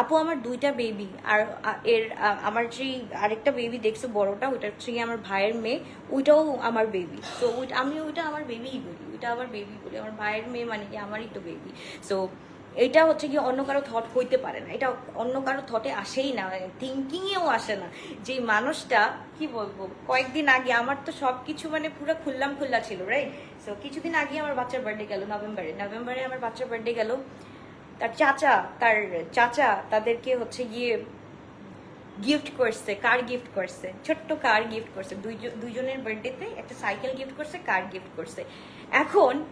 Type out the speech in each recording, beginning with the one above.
আপু, আমার দুইটা বেবি আর এর আমার যে আরেকটা বেবি দেখছ বড়টা, ওইটা হচ্ছে আমার ভাইয়ের মেয়ে, ওইটাও আমার বেবি তো আমি ওইটা আমার বেবিই বলি, ওইটা আমার বেবি বলি, আমার ভাইয়ের মেয়ে মানে কি আমারই তো বেবি সো এটা হচ্ছে কি অন্য কারও থট হইতে পারে না, এটা অন্য কারও থটে আসেই না থিঙ্কিংয়েও আসে না। যে মানুষটা, কি বলব, কয়েকদিন আগে আমার তো সব কিছু মানে পুরো খুললাম খুল্লা ছিল রাইট সো কিছুদিন আগে আমার বাচ্চার বার্থডে গেল, নভেম্বরে। নভেম্বরে আমার বাচ্চার বার্থডে গেল তার চাচা তার চাচা তাদেরকে হচ্ছে গিয়ে গিফট করছে কার গিফট করছে, ছোট্ট কার গিফট করছে। দুইজন- দুইজনের বার্থডেতে একটা সাইকেল গিফট করছে কার গিফট করছে। এখন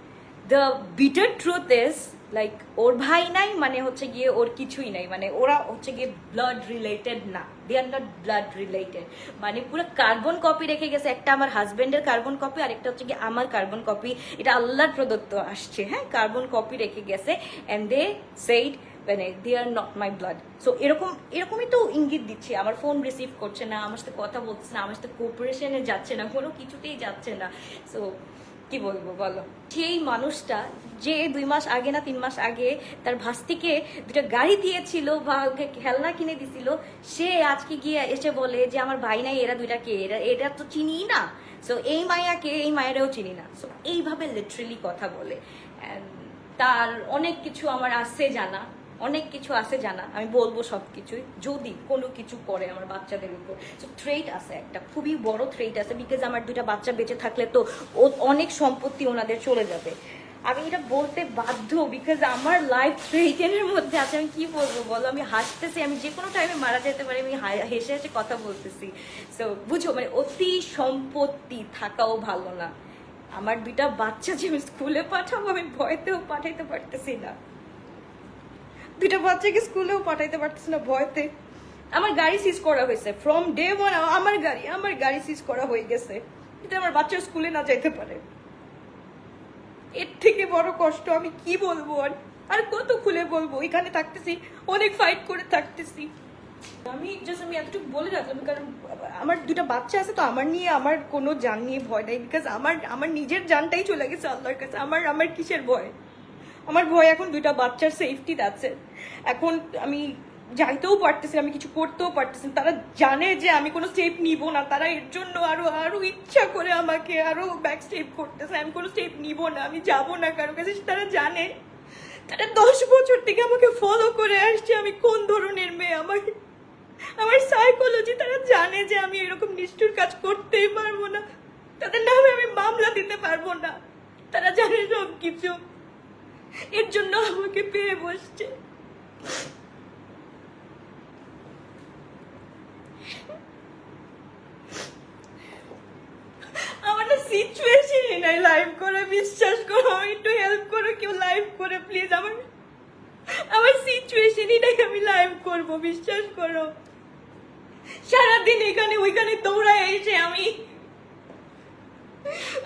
the bitter truth is like ওর ভাই নাই মানে হচ্ছে গিয়ে ওর কিছুই নাই। মানে ওরা হচ্ছে গিয়ে ব্লাড রিলেটেড না। They are not blood related মানে পুরো কার্বন কপি রেখে গেছে। একটা আমার হাজবেন্ডের কার্বন কপি আর একটা হচ্ছে গিয়ে আমার কার্বন কপি এটা আল্লাহর প্রদত্ত আসছে হ্যাঁ? কার্বন কপি রেখে গেছে। অ্যান্ড দে সেইড মানে they are not my blood so এরকম, এরকমই তো ইঙ্গিত দিচ্ছে। আমার ফোন রিসিভ করছে না, আমার সাথে কথা বলছে না, আমার সাথে কোঅপারেশনে যাচ্ছে না, কোনো কিছুতেই যাচ্ছে না। সো কি বলব বলো? সেই মানুষটা যে দুই মাস আগে না তিন মাস আগে তার ভাস্তিকে দুটো গাড়ি দিয়েছিল বা ওকে খেলনা কিনে দিছিল, সে আজকে গিয়ে এসে বলে যে আমার ভাই নাই, এরা দুইটা কে? এরা এটা তো চিনি না। সো এই মায়াকে, এই মায়েরাও চিনি না। সো এইভাবে লিটারেলি কথা বলে। তার অনেক কিছু আমার আছে জানা। অনেক কিছু আছে জানা, আমি বলব সব কিছুই যদি কোনো কিছু করে আমার বাচ্চাদের উপর। সো থ্রেট আছে একটা, খুবই বড় থ্রেট আছে বিকজ আমার দুইটা বাচ্চা বেঁচে থাকলে তো ও অনেক সম্পত্তি ওনাদের চলে যাবে। আমি এটা বলতে বাধ্য বিকজ আমার লাইফ থ্রেটেনের মধ্যে আছে, আমি কি বলব বলো? আমি হাসতেছি, আমি যে কোনো টাইমে মারা যেতে পারি, আমি হেসে হেসে কথা বলতেছি। সো বুঝো মানে অতি সম্পত্তি থাকাও ভালো না। আমার দুইটা বাচ্চা যে আমি স্কুলে পাঠাবো, আমি ভয়তেও পাঠাইতে পারতেছি না। দুইটা বাচ্চাকে স্কুলেও পাঠাইতে পারতেছি না ভয়তে। আমার গাড়ি সিজ করা হয়েছে। ফ্রম ডে ওয়ান আমার গাড়ি আমার গাড়ি সিজ করা হয়ে গেছে। এটা আমার বাচ্চা স্কুলে না যাইতে পারে। এর থেকে বড় কষ্ট আমি কি বলব? আর আর কত খুলে বলব? এখানে থাকতেছি, অনেক ফাইট করে থাকতেছি। আমি জাস্ট আমি এতটুকু বলে রাখলাম, কারণ আমার দুটা বাচ্চা আছে তো, আমার নিয়ে আমার কোনো জান নিয়ে ভয় নেই বিকজ আমার আমার নিজের জানটাই চলে গেছে আল্লাহর কাছে। আমার আমার কিসের ভয়? আমার ভয় এখন দুইটা বাচ্চার সেফটি আছে এখন আমি যাইতেও পারতেছি আমি কিছু করতেও পারতেছি তারা জানে যে আমি কোনো স্টেপ নিব না, তারা এর জন্য আরও আরও ইচ্ছা করে আমাকে আরও ব্যাক স্টেপ করতেছে। আমি কোনো স্টেপ নিব না, আমি যাব না কারও কাছে, তারা জানে। তারা দশ বছর থেকে আমাকে ফলো করে আসছে, আমি কোন ধরনের মেয়ে? আমার আমার সাইকোলজি তারা জানে যে আমি এরকম নিষ্ঠুর কাজ করতেই পারব না। তাদের নামে আমি মামলা দিতে পারব না। তারা জানে সব কিছু এর জন্য আমাকে পেয়ে বসছে। আমার লাইভ করে, বিশ্বাস করো আমি একটু হেল্প করো, কেউ লাইভ করে প্লিজ আমার আমার সিচুয়েশনই নাই, আমি লাইভ করব, বিশ্বাস করো। সারাদিন এখানে, ওইখানে দৌড়ায় এসে আমি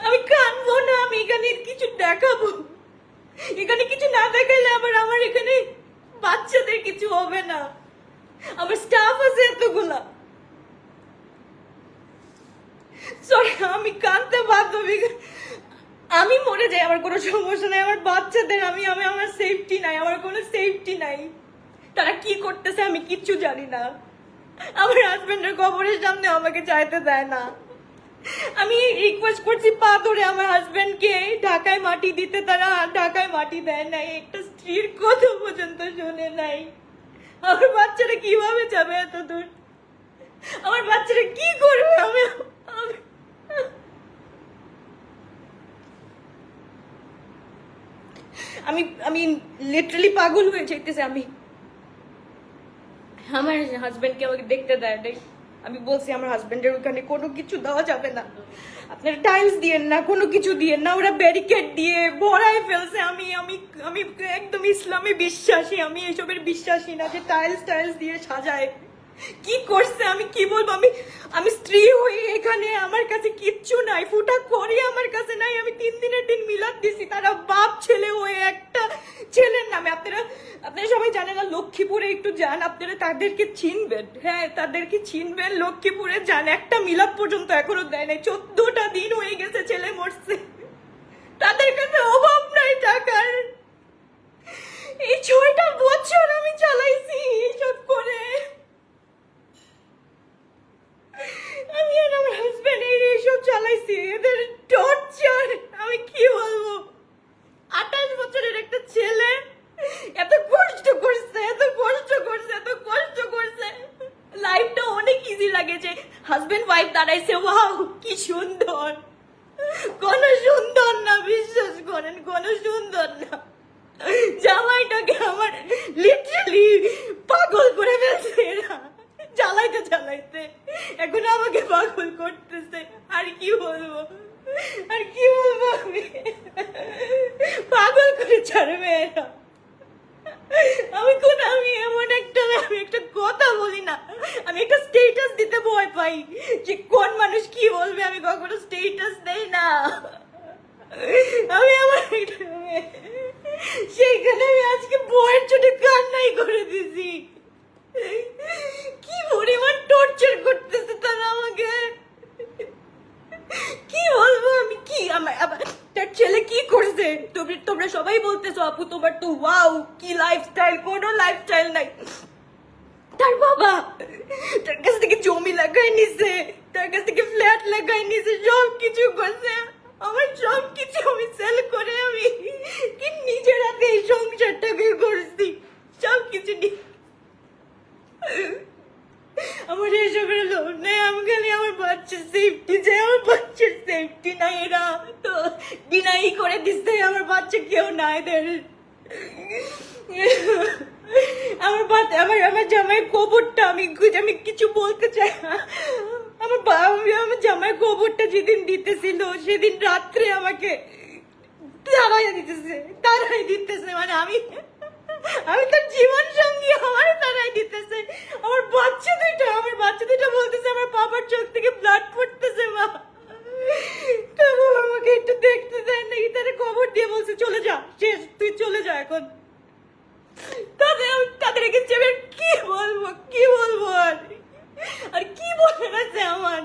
আমি কানবো না, আমি এখানে কিছু দেখাবো। এখানে কিছু না দেখাইলে আবার আমার এখানে বাচ্চাদের কিছু হবে না। আমার স্টাফ আছে এতগুলা। সরি আমি কানতে বাধ্য আমি মরে যাই, আমার কোনো সমস্যা নাই। আমার বাচ্চাদের আমি আমি, আমার সেফটি নাই, আমার কোনো সেফটি নাই। তারা কি করতেছে আমি কিচ্ছু জানি না। আমার হাজবেন্ডের কবরের সামনে আমাকে চাইতে দেয় না। আমি রিকোয়েস্ট করছি পা ধরে আমার হাজবেন্ডকে ঢাকায় মাটি দিতে তারা ঢাকায় মাটি দেয় নাই, একটা স্ত্রীর কথা পর্যন্ত শোনে নাই। আমার বাচ্চারা কীভাবে যাবে এত দূর? আমার বাচ্চারা কি করবে? আমি, আমি- আমি লিটারালি পাগল হয়ে যাইতেছে আমি। আমার হাজবেন্ডকে আমাকে দেখতে দেয় নাই। আমি বলছি, আমার হাজবেন্ডের ওখানে কোনো কিছু দেওয়া যাবে না। আপনারা টাইলস দিয়ে না, কোনো কিছু দিয়ে না। ওরা ব্যারিকেড দিয়ে ভরায় ফেলছে। আমি আমি আমি একদম ইসলামে বিশ্বাসী। আমি এসবের বিশ্বাসী না যে টাইলস টাইলস দিয়ে সাজায়। কি করছে? আমি কি বলব? আমি আমি স্ত্রী হয়ে এখানে আমার কাছে কিচ্ছু নাই, ফুটা করি আমার কাছে নাই, আমি তিন দিনের দিন মিলাদ দিছি, তারা বাপ ছেলে হয়ে একটা ছেলের নামে। আপনারা আপনারা সবাই জানেন না, লক্ষ্মীপুরে একটু যান, আপনারা তাদেরকে চিনবেন। হ্যাঁ তাদেরকে চিনবেন, লক্ষ্মীপুরে যান। একটা মিলাদ পর্যন্ত এখনও দেয় নাই, চোদ্দটা দিন হয়ে গেছে ছেলে মরছে। তাদের কাছে অভাব নাই টাকার। এই ছয়টা বছর আমি চালাইছি এই সব হাজবেন্ড ওয়াইফ দাঁড়াইছে ওয়াও কি সুন্দর। কোন সুন্দর না, বিশ্বাস করেন, কোন সুন্দর না। জামাইটাকে আমার লিটারালি পাগল করে ফেলছে এরা। জ্বালাইতে জ্বালাইতে। এখন আমাকে পাগল করতেছে। আর কি বলব? আর কি বলব আমি? পাগল করে ছাড়বে এরা। আমি কোন, আমি এমন একটা, আমি একটা কথা বলি না। আমি একটা পাই যে কোন মানুষ কি বলবে আমি কখনো স্টেটাস দেই না। আমি আমার সেইখানে আমি আজকে বইয়ের চোটে কান্নাই করে দিছি কি পরিমাণ টর্চার করতেছে তারা আমাকে। কি বলব আমি, কি আমার তার ছেলে কি করেছে? তোমরা তোমরা সবাই বলতেছো, আপু, তোমার তো ওয়াও কি লাইফস্টাইল কোনো লাইফস্টাইল নাই। তার বাবা, তার কাছ থেকে জমি লাগাই নিছে, তার কাছ থেকে ফ্ল্যাট লাগাই নিছে সব কিছু করছে। আমার সব কিছু আমি সেল করে আমি কি নিজের হাতে এই সংসারটাকে করছি? সব কিছু আমার এসবের লোভ নেই, আমি খালি আমার বাচ্চার সেফটি চাই, আমার বাচ্চার সেফটি নাই এরা। তো ডিনাই করে দিচ্ছে আমার বাচ্চা কেউ নাই এদের আমার আমার আমার জামাইয়ের গোবরটা আমি আমি কিছু বলতে চাই। আমার আমার জামাইয়ের গোবরটা যেদিন দিতেছিল, সেদিন রাত্রে আমাকে তারাই দিতেছে তারাই দিতেছে মানে আমি আমি তার জীবন সঙ্গী আমার তারাই দিতেছে। আমার বাচ্চা দুইটা আমার বাচ্চা দুইটা বলতেছে, আমার বাবার চোখ থেকে ব্লাড পড়তেছে, মা। তবু আমাকে একটু দেখতে দেয় নাকি? তারা খবর দিয়ে বলছে, চলে যা, শেষ, তুই চলে যা এখন। তাদের কাছে আমি কি বলব কি বলব আর? আর কি বলার আছে আমার?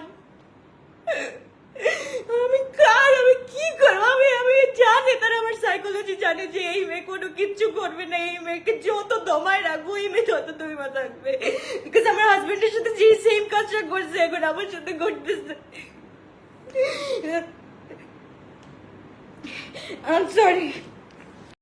আমি কার, আমি কি করব? আমি আমি জানি তারা আমার সাইকোলজি জানে যে এই মেয়ে কোনো কিচ্ছু করবে না, এই মেয়েকে যত দমায় রাখব, এই মেয়ে তত দমা থাকবে। বিকজ আমার হাজবেন্ডের সাথে যে সেম কাজটা করছে, এখন আমার সাথে করতেছে I'm sorry.